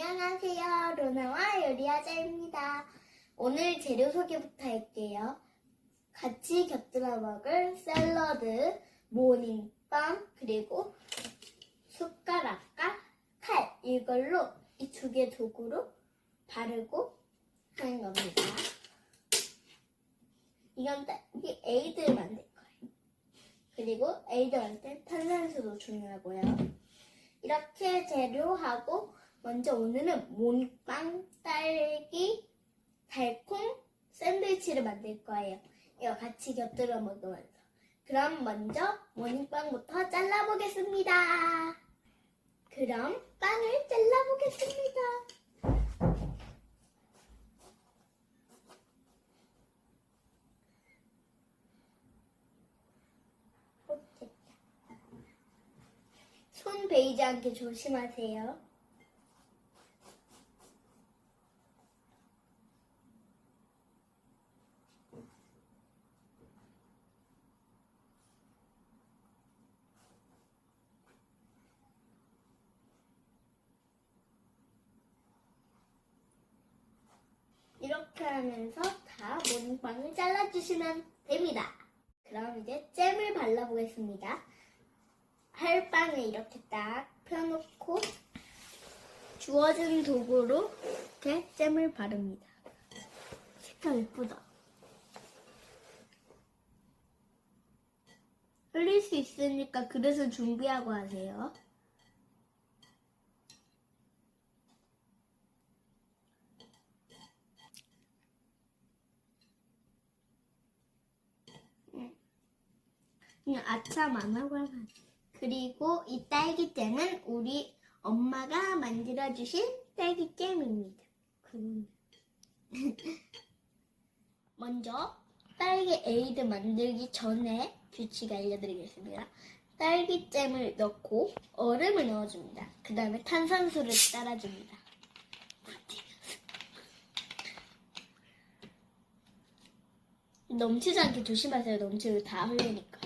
안녕하세요. 로나와 요리하자입니다. 오늘 재료 소개부터 할게요. 같이 곁들여 먹을 샐러드, 모닝빵, 그리고 숟가락과 칼 이걸로 이 두 개 도구로 바르고 하는 겁니다. 이건 이 에이드를 만들 거예요. 그리고 에이드 만들 때 탄산수도 중요하고요. 이렇게 재료하고 먼저 오늘은 모닝빵, 딸기, 달콩 샌드위치를 만들 거예요. 이거 같이 곁들여 먹으면서. 그럼 먼저 모닝빵부터 잘라보겠습니다. 그럼 빵을 잘라보겠습니다. 손 베이지 않게 조심하세요. 이렇게 하면서 다 모닝빵을 잘라주시면 됩니다. 그럼 이제 잼을 발라보겠습니다. 할 빵을 이렇게 딱 펴놓고 주어진 도구로 이렇게 잼을 바릅니다. 색깔 예쁘다. 흘릴 수 있으니까 그릇을 준비하고 하세요. 그냥 안 하고 돼. 그리고 이 딸기잼은 우리 엄마가 만들어주신 딸기잼입니다. 먼저 딸기 에이드 만들기 전에 규칙 알려드리겠습니다. 딸기잼을 넣고 얼음을 넣어줍니다. 그 다음에 탄산수를 따라줍니다. 넘치지 않게 조심하세요. 넘치면 다 흘리니까.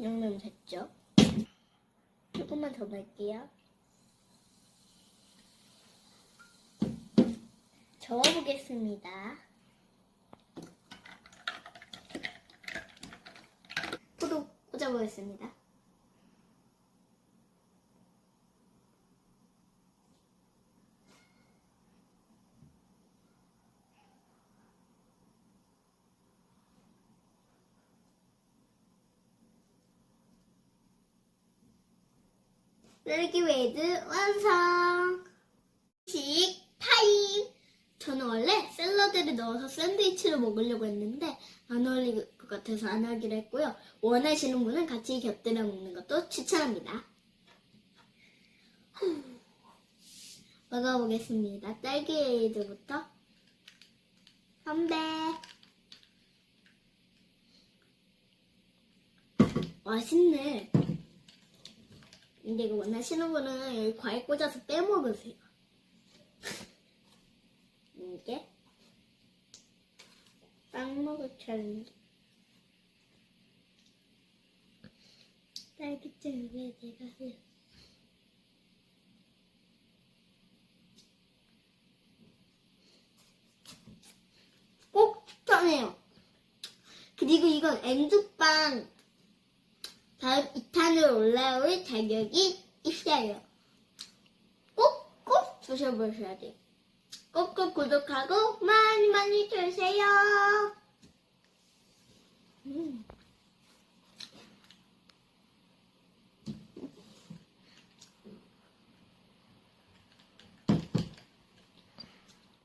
이 정도면 됐죠? 조금만 더 넣을게요. 저어보겠습니다. 포도 꽂아보겠습니다. 딸기 웨이드 완성! 식 타임! 저는 원래 샐러드를 넣어서 샌드위치를 먹으려고 했는데 안 어울릴 것 같아서 안 하기로 했고요. 원하시는 분은 같이 곁들여 먹는 것도 추천합니다. 후. 먹어보겠습니다. 딸기 웨이드부터 선배 맛있네. 근데 이거 원하시는 분은 여기 과일 꽂아서 빼먹으세요. 이게 빵 먹을 챌린지. 딸기잼 왜 내가? 꼭 추천해요. 그리고 이건 앵두빵 다음 2탄으로 올라올 자격이 있어요. 꼭꼭 드셔보셔야 돼요. 꼭꼭 구독하고 많이 많이 주세요. 음.